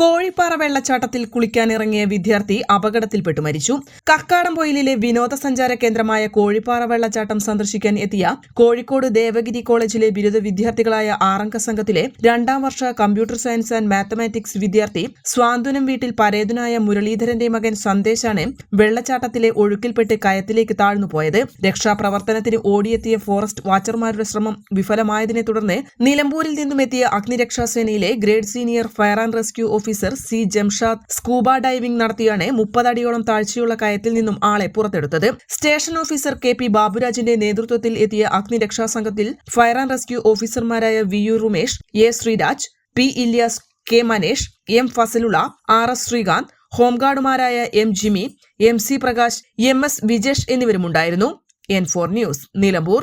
Kozhippara വെള്ളച്ചാട്ടത്തിൽ കുളിക്കാനിറങ്ങിയ വിദ്യാർത്ഥി അപകടത്തിൽപ്പെട്ടു മരിച്ചു. കക്കാടംപൊയിലിലെ വിനോദസഞ്ചാര കേന്ദ്രമായ കോഴിപ്പാറ വെള്ളച്ചാട്ടം സന്ദർശിക്കാൻ എത്തിയ കോഴിക്കോട് ദേവഗിരി കോളേജിലെ ബിരുദ വിദ്യാർത്ഥികളായ ആറംഗ സംഘത്തിലെ രണ്ടാം വർഷ കമ്പ്യൂട്ടർ സയൻസ് ആൻഡ് മാത്തമാറ്റിക്സ് വിദ്യാർത്ഥി സ്വാന്തനം വീട്ടിൽ പരേതനായ മുരളീധരന്റെ മകൻ സന്ദേശാണ് വെള്ളച്ചാട്ടത്തിലെ ഒഴുക്കിൽപ്പെട്ട് കയത്തിലേക്ക് താഴ്ന്നുപോയത് രക്ഷാപ്രവർത്തനത്തിന് ഓടിയെത്തിയ ഫോറസ്റ്റ് വാച്ചർമാരുടെ ശ്രമം വിഫലമായതിനെ തുടർന്ന് നിലമ്പൂരിൽ നിന്നും എത്തിയ അഗ്നിരക്ഷാസേനയിലെ grade senior fire and rescue officer C Jamshad scuba diving നടത്തിയാണ് മുപ്പതടിയോളം താഴ്ചയുള്ള കയത്തിൽ നിന്നും ആളെ പുറത്തെടുത്തത്. സ്റ്റേഷൻ ഓഫീസർ കെ പി ബാബുരാജിന്റെ നേതൃത്വത്തിൽ എത്തിയ അഗ്നിരക്ഷാ സംഘത്തിൽ ഫയർ ആൻഡ് റെസ്ക്യൂ ഓഫീസർമാരായ V U Rumesh A Sreeraj P Ilyas K Manesh M Fazalula R S Srikanth ഹോംഗാർഡുമാരായ M Jimi M C Prakash M S Vijesh എന്നിവരുമുണ്ടായിരുന്നു. N four news Nilambur.